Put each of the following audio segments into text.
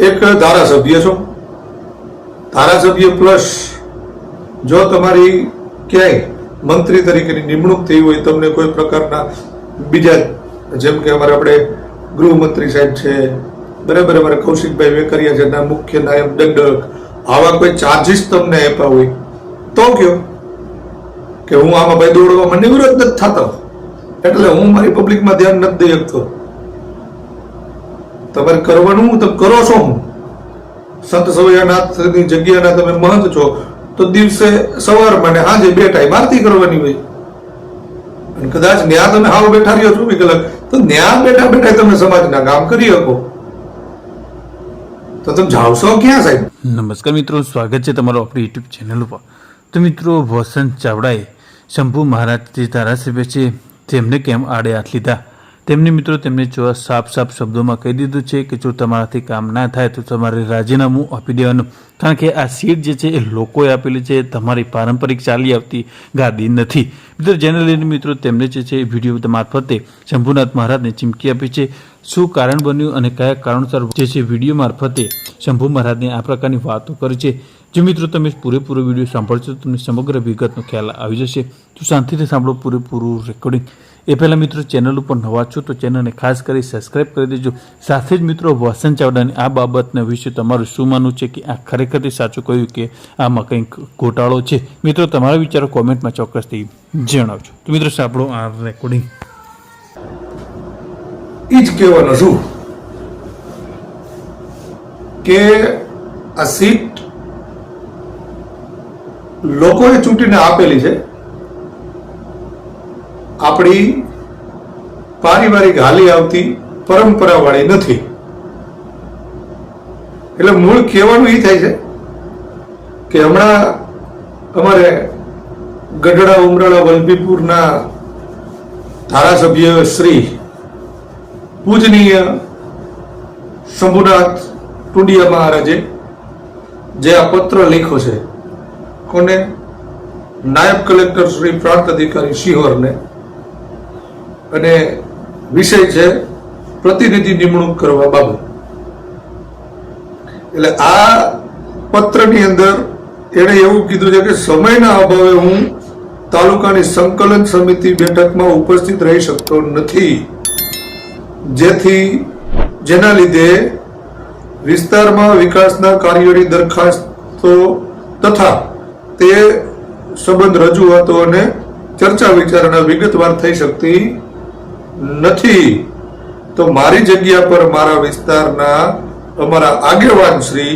એક ધારાસભ્ય છો. ધારાસભ્ય પ્લસ જો તમારી ક્યાંય મંત્રી તરીકેની નિમણૂક થઈ હોય, તમને કોઈ પ્રકારના બીજા જેમ કે અમારે આપણે ગૃહમંત્રી સાહેબ છે, બરાબર, અમારે કૌશિકભાઈ વેકરિયા છે ના મુખ્ય નાયબ દંડક, આવા કોઈ ચાર્જિસ તમને આપ્યા હોય, તો કયો? કે હું આમાં ભાઈ દોડવામાં વિરોધ નથી થતો. એટલે હું મારી પબ્લિકમાં ધ્યાન નથી દઈ શકતો. તમારે કરવાનું તો કરો છો. હું સંત સવૈયાનાથની જગ્યાના તમે મહંત છો, તો દિવસે સવારમાં ને સાંજે બે ટાઈમ આરતી કરવાની હોય. અને કદાચ ન્યા તમે હાવ બેઠા રહ્યો છો કલાક, તો ન્યા બેઠા બેઠા તમે સમાજના કામ કરી શકો. તો તમે જાવશો ક્યાં સાહેબ? નમસ્કાર મિત્રો, સ્વાગત છે તમારો આપણી યુટ્યુબ ચેનલ ઉપર. તો મિત્રો, વસંત ચાવડાએ શંભુ મહારાજ જે ધારાસભ્ય છે, તેમને કેમ આડે હાથ લીધા? તેમને મિત્રો તેમને જોવા સાફ સાફ શબ્દોમાં કહી દીધું છે કે જો તમારાથી કામ ના થાય તો તમારે રાજીનામું આપી દેવાનું. કારણ કે આ સીટ જે છે એ લોકોએ આપેલી છે, તમારી પારંપરિક ચાલી આવતી ગાદી નથી. મિત્રો, જેને લઈને મિત્રો તેમને જે છે એ વીડિયો મારફતે શંભુનાથ મહારાજને ચીમકી આપી છે. શું કારણ બન્યું અને કયા કારણસર જે છે વીડિયો મારફતે શંભુ મહારાજને આ પ્રકારની વાતો કરી છે? જો મિત્રો તમે પૂરેપૂરો વીડિયો સાંભળશો તો તમને સમગ્ર વિગતનો ખ્યાલ આવી જશે. તો શાંતિથી સાંભળો પૂરેપૂરું રેકોર્ડિંગ એ પહેલાં મિત્રો ચેનલ ઉપર નવા છો તો ચેનલને ખાસ કરી સબસ્ક્રાઇબ કરી દેજો. સાથે જ મિત્રો વસંત ચાવડાની આ બાબતના વિશે તમારું શું માનવું છે કે આ ખરેખરથી સાચું કહ્યું કે આમાં કંઈક ઘોટાળો છે? મિત્રો, તમારા વિચારો કોમેન્ટમાં ચોક્કસથી જણાવજો. તો મિત્રો, સાંભળો આ રેકોર્ડિંગ એ જ કહેવાનું છું કે આ સીટ લોકોએ ચૂંટીને આપેલી છે. આપણી પારિવારિક હાલી આવતી પરંપરા વાળી નથી. એટલે મૂળ કહેવાનું એ થાય છે કે હમણાં અમારે ગઢડા, ઉમરાળા, વલભીપુરના ધારાસભ્ય શ્રી પૂજનીય શંભુનાથ ટુંડિયા મહારાજે જે આ પત્ર લખ્યો છે, કોને નાયબ કલેક્ટર શ્રી પ્રાંત અધિકારી શિહોરને અને વિષય છે પ્રતિનિધિ નિમણૂક કરવા બાબત. એટલે આ પત્રની અંદર એણે એવું કીધું છે કે સમયના અભાવે હું તાલુકાની સંકલન સમિતિ બેઠકમાં ઉપસ્થિત રહી શકતો નથી. જેથી જેના લીધે વિસ્તારમાં વિકાસના કાર્યોની દરખાસ્તો તથા તે સંબંધ રજૂઆતો અને ચર્ચા વિચારણા વિગતવાર થઈ શકતી નથી. તો મારી જગ્યા પર મારા વિસ્તારના અમારા આગેવાન શ્રી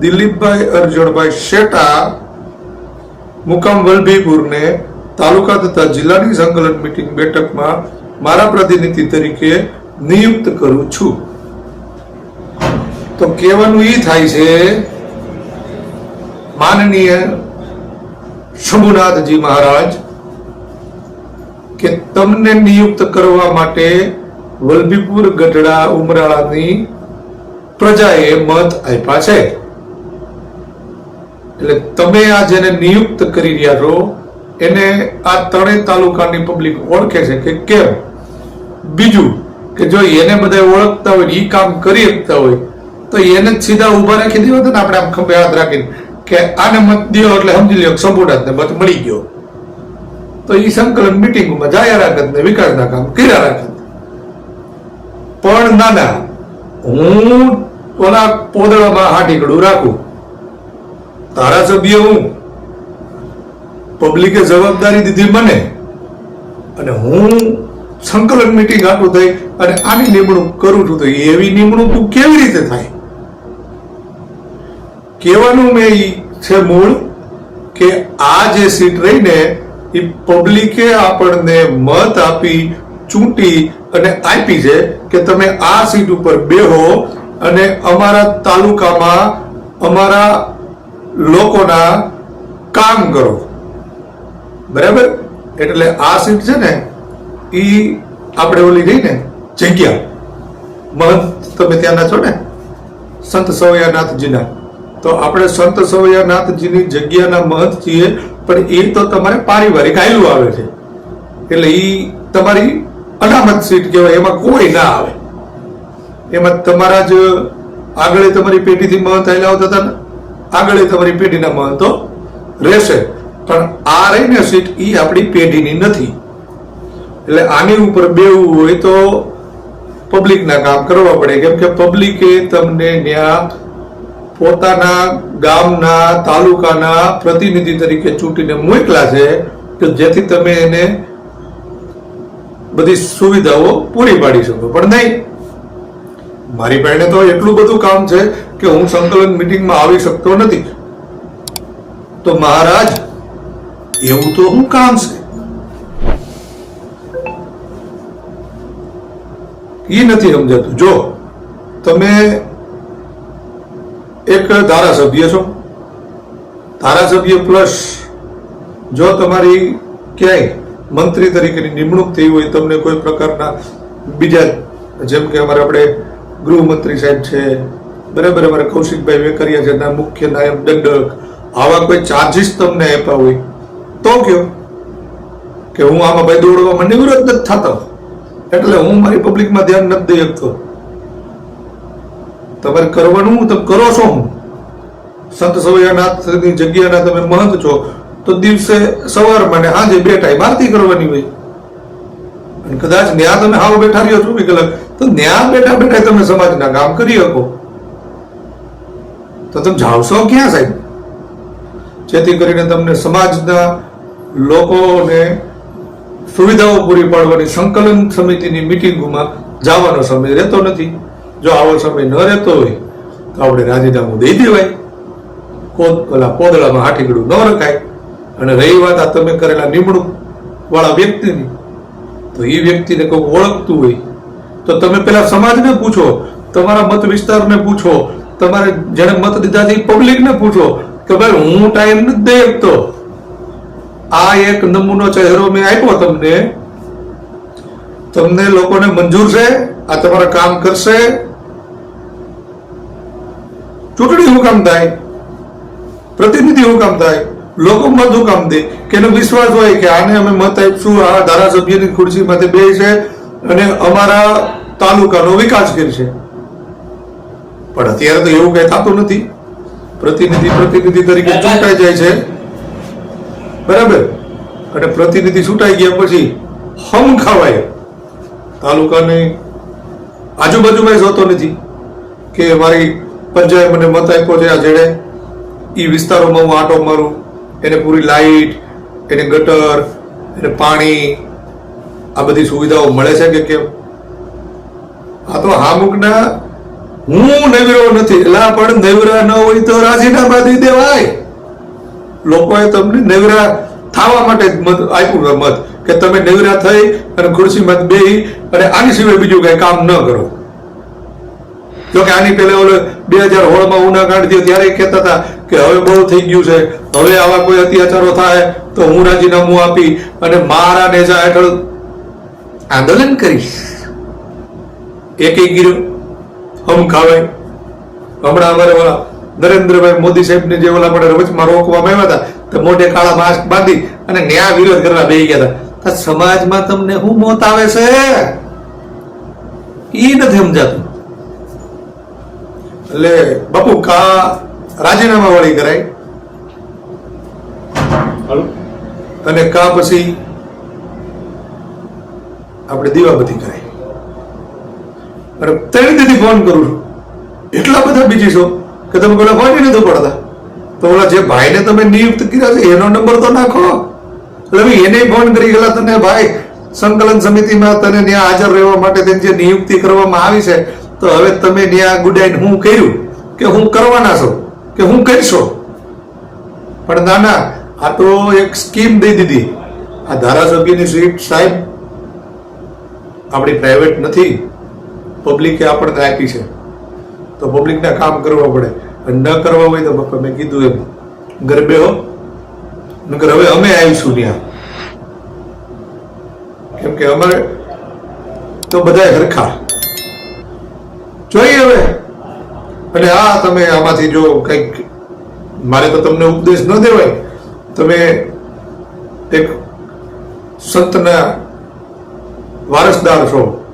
દિલીપભાઈ અર્જણભાઈ શેટા, મુકામ વલભીપુરને તાલુકા તથા જિલ્લાની સંકલન મીટિંગ બેઠકમાં મારા પ્રતિનિધિ તરીકે નિયુક્ત કરું છું. તો કહેવાનું એ થાય છે, માનનીય શંભુનાથજી મહારાજ કે તમને નિયુક્ત કરવા માટે વલભીપુર ગઢડા ઉમરાળાની પ્રજાએ મત આપ્યા છે. એટલે તમે આ જેને નિયુક્ત કરી રહ્યા છો, એને આ ત્રણેય તાલુકાની પબ્લિક ઓળખે છે કે કેમ? બીજું કે જો એને બધા ઓળખતા હોય એ કામ કરી શકતા હોય, તો એને જ સીધા ઊભા રાખી દેવા ને આપણે આમ ખંભે હાથ રાખીને. કે આને મત દો એટલે સમજી લ્યો સંપૂર્ણ ને મત મળી ગયો. તો એ સંકલન મિટિંગમાં જાયા રાખત ને વિકાસના કામ કર્યા રાખત. પણ ના ના હું ઓલા પોદળામાં હાટીકડું રાખું. ધારાસભ્ય હું પબ્લિકે જવાબદારી દીધી મને. અને હું સંકલન મીટિંગ આટલું થઈ અને આની નિમણૂક કરું છું તો એવી નિમણૂક કેવી રીતે થાય? કહેવાનું મેં છે મૂળ કે આ જે સીટ રહીને એ પબ્લિકે આપણને મત આપી, ચૂંટી અને આપી છે કે તમે આ સીટ ઉપર બેહો અને અમારા તાલુકામાં અમારા લોકોના કામ કરો. બરાબર? એટલે આ સીટ છે ને એ આપણે ઓલી રહી ને, જગ્યા. મહંત, તમે ત્યાંના છો ને? સંત સવૈયાનાથજીના. તો આપણે સંત સવૈયાનાથજીની જગ્યાના મહંત છીએ પણ એ તો તમારે પારિવારિક આયલું આવે છે. એટલે એ તમારી અનામત સીટ કહેવાય, એમાં કોઈ ના આવે. એમાં તમારા જ આગળ તમારી પેઢીથી મહંત આવેલા આવતા હતા ને, આગળ તમારી પેઢીના મહંતો રહેશે. પણ આ રહીને સીટ એ આપણી પેઢીની નથી. એટલે આની ઉપર બેવું હોય તો પબ્લિકના કામ કરવા પડે. કેમ કે પબ્લિકે તમને ત્યાં પોતાના ગામના, તાલુકાના પ્રતિનિધિ તરીકે ચૂંટીને મોકલા છે કે જેથી તમે એને બધી સુવિધાઓ પૂરી પાડી શકો. પણ નહીં. મારી પાસે તો એટલું બધું કામ છે કે હું સંકલન મિટિંગમાં આવી શકતો નથી. તો મહારાજ, એવું તો હું કામ છે. એ નથી સમજાતું. જો, તમે એક ધારાસભ્ય છો. ધારાસભ્ય પ્લસ જો તમારી ક્યાંય મંત્રી તરીકેની નિમણૂક થઈ હોય, તમને કોઈ પ્રકારના બીજા જેમ કે અમારે આપણે ગૃહમંત્રી સાહેબ છે, બરાબર અમારે કૌશિકભાઈ વેકરિયા છે મુખ્ય નાયબ દંડક, આવા કોઈ ચાર્જિસ તમને આપ્યા હોય, તો કયો? કે હું આમાં ભાઈ દોડવામાં નિવૃત્ત નથી થતો. એટલે હું મારી પબ્લિકમાં ધ્યાન નથી દઈ શકતો. તમારે કરવાનું તમે કરો છો હું. સંત સવૈયાનાથની જગ્યાના તમે મહંત છો, તો દિવસે સવારમાં ને આજે બે ટાઈમ આરતી કરવાની હોય. અને કદાચ ન્યા તમે હાવ બેઠા રહ્યો ચોવીસ કલાક, તો ન્યા બેઠા બેઠા તમે સમાજના કામ કરી શકો. તો તમે જાવશો ક્યાં સાહેબ? જેથી કરીને તમને સમાજના લોકોને સુવિધાઓ પૂરી પાડવાની સંકલન સમિતિની મિટિંગોમાં જવાનો સમય રહેતો નથી. જો આવો સમય ન રહેતો હોય, તો આપણે રાજીનામું દઈ દેવાય. કોદ ઓલા પોદળામાં હાટીગડું ન રખાય. અને રહી વાત આ તમે કરેલા નિમણૂક વાળા વ્યક્તિની, તો એ વ્યક્તિને કોઈ ઓળખતું હોય, તો તમે પેલા સમાજને પૂછો, તમારા મત વિસ્તારને પૂછો, તમારે જેને મત દીધા છે પબ્લિકને પૂછો કે ભાઈ હું ટાઈમ નથી દઈ શકતો. આ એક નમૂનો ચહેરો મેં આપ્યો તમને. તમને લોકોને મંજૂર છે, આ તમારા કામ કરશે ચૂંટણી શું કામ થાય, પ્રતિનિધિ શું કામ થાય, લોકો મત શું કામ દે, કે એનો વિશ્વાસ હોય કે આને અમે મત આપીશું, આ ધારાસભ્યની ખુરશી માટે બે છે અને અમારા તાલુકાનો વિકાસ કરશે. પણ અત્યારે તો એવું કઈ થતું નથી. પ્રતિનિધિ પ્રતિનિધિ તરીકે ચૂંટાઈ જાય છે. બરાબર? અને પ્રતિનિધિ છૂટાઈ ગયા પછી હમ ખાવાય. તાલુકાની આજુબાજુમાં જોતો નથી કે મારી પંચાયત મને મત આપ્યો છે આ જેડે એ વિસ્તારોમાં હું આટો મારું, એને પૂરી લાઈટ, એને ગટર, એને પાણી, આ બધી સુવિધાઓ મળે છે કે કેમ? આ તો હામુકના હું નવીરો નથી એટલે પણ નવીરા ન હોય તો રાજીનામા દઈ દેવાય. લોકોએ તમને નવીરા થવા માટે મત આપ્યું મત, કે તમે નવીરા થઈ અને ખુરશીમાં બેહી અને આની સિવાય બીજું કઈ કામ ન કરો. જો આની પહેલા ઓલો બે હજાર ઉના કાઢ દો ત્યારે કહેતા હતા કે હવે બહુ થઈ ગયું છે, હવે આવા કોઈ અત્યાચારો થાય તો હું રાજીનામું આપી અને મારા નેજા હેઠળ આંદોલન કરીશ. એક એક ગીરો હમ ખાવાય હમણાં અમારે ઓલા નરેન્દ્રભાઈ મોદી સાહેબને જે ઓલા આપણે વચમાં રોકવામાં આવ્યા હતા, તો મોઢે કાળા માસ્ક બાંધી અને ન્યાય વિરોધ કરવા બેસી ગયા હતા. સમાજમાં તમને શું મોત આવે છે? એ નથી સમજાતું. એટલે બાપુ કા રાજીનામા વાળી કરાય? અને કા પછી આપણે દીવાબત્તી કરાય? અને તેની તેથી ફોન કરું છું. એટલા બધા બીજી છો કે તમે પેલા ફોન નથી પડતા તો ઓલા જે ભાઈને તમે નિયુક્ત કર્યા છે એનો નંબર તો નાખો. એટલે એને ફોન કરી ગયેલા તને ભાઈ સંકલન સમિતિમાં તને ત્યાં હાજર રહેવા માટે તેની જે નિયુક્તિ કરવામાં આવી છે તો હવે તમે ત્યાં ગુડાઈને હું કર્યું કે હું કરવાના છો? કે હું કરશો? પણ ના ના આ તો એક સ્કીમ દઈ દીધી. આ ધારાસભ્યની સીટ સાહેબ, આપણી પ્રાઇવેટ નથી. પબ્લિકે આપણને આપી છે. તો પબ્લિકના કામ કરવા પડે. અને ન કરવા હોય તો બાપા મેં કીધું એમ, ગરબે હો. નગર હવે અમે આવીશું ત્યાં. કેમ કે અમારે તો બધા હરખા. જોઈએ હવે. એટલે હા, તમે આમાંથી જો કંઈક, મારે તો તમને ઉપદેશ ન દેવાય. તમે એક સંતના વારસદાર છો.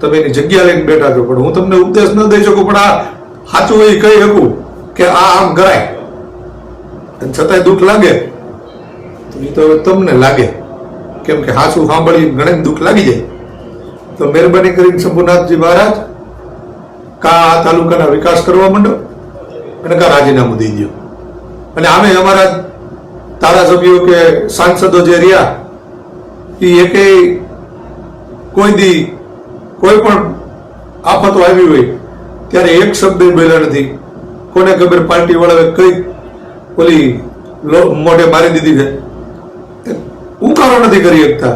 તમે એની જગ્યા લઈને બેઠા છો. પણ હું તમને ઉપદેશ ન દઈ શકું, પણ આ સાચું એ કહી શકું કે આ આમ કરાય. અને છતાંય દુઃખ લાગે. એ તો તમને લાગે. કેમ કે હાસું સાંભળી ઘણે દુઃખ લાગી જાય. તો મહેરબાની કરીને શંભુનાથજી મહારાજ કા આ તાલુકાના વિકાસ કરવા માંડો? અને કા રાજીનામું દઈ દો અને આમે અમારા ધારાસભ્યો કે સાંસદો જે રહ્યા એ એકે કોઈ દી કોઈ પણ આફતો આવી હોય, ત્યારે એક શબ્દ બોલ્યા નથી. કોને ખબર પાર્ટી વાળાએ કઈ ઓલી મોઢે મારી દીધી છે? ઉકારો નથી કરી શકતા.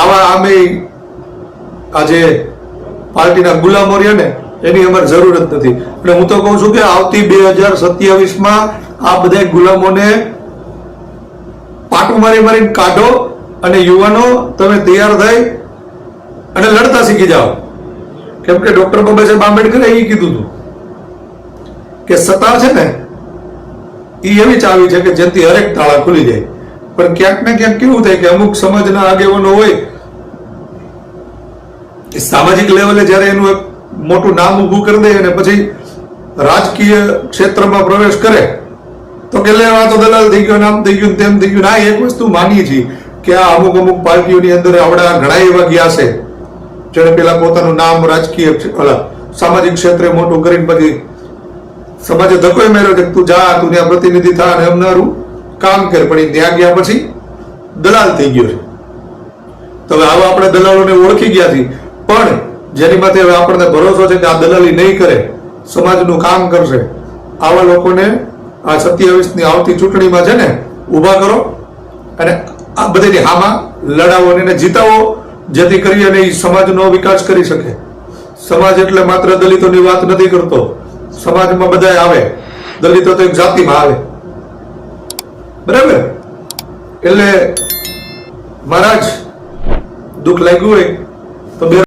આવા આમે આજે પાર્ટીના ગુલામો રહ્યા ને એની અમારે જરૂર જ નથી. એટલે હું તો કહું છું કે આવતી બે હજાર સત્યાવીસમાં આ બધા ગુલામોને પાટું મારી મારીને કાઢો અને યુવાનો, તમે તૈયાર થઈ અને લડતા શીખી જાઓ. કેમ કે ડોક્ટર બાબા સાહેબ આંબેડકરે એ કીધું હતું કે સત્તા છે ને એ એવી ચાવી છે કે જેથી હરેક તાળા ખુલી જાય. પણ ક્યાંક ને ક્યાંક કેવું થાય કે અમુક સમાજના આગેવાનો હોય સામાજિક લેવલે જ્યારે એનું એક મોટું નામ ઊભું કરી દે અને પછી રાજકીય ક્ષેત્રમાં પ્રવેશ કરે. તો કે લે તો દલાલ થઈ ગયો નામ થઈ ગયું તેમ થઈ ગયું ના એક વસ્તુ માનીએ છીએ કે આ અમુક અમુક પાર્ટીઓની અંદર આવડા ઘણા એવા ગયા છે. જેણે પેલા પોતાનું નામ રાજકીય સામાજિક ક્ષેત્રે મોટું કરીને પછી સમાજે ધક્કો મેળ્યો કે તું જા, તું ત્યાં પ્રતિનિધિ થા અને એમનારું કામ કર, પણ એ ત્યાં ગયા પછી દલાલ થઈ ગયો છે. તો હવે આવા આપણે દલાલોને ઓળખી ગયા છીએ. પણ જેની માટે હવે આપણને ભરોસો છે કે આ દલાલી નહીં કરે, સમાજનું કામ કરશે. આવા લોકોને આ સત્યાવીસની આવતી ચૂંટણીમાં છે ને, ઊભા કરો અને આ બધાની હામાં લડાવો અને જીતાવો, જેથી કરી અને એ સમાજનો વિકાસ કરી શકે. સમાજ એટલે માત્ર દલિતોની વાત નથી કરતો. સમાજમાં બધા આવે. દલિતો તો એક જાતિમાં આવે. બરાબર? એટલે મહારાજ, દુઃખ લાગ્યું હોય તો બે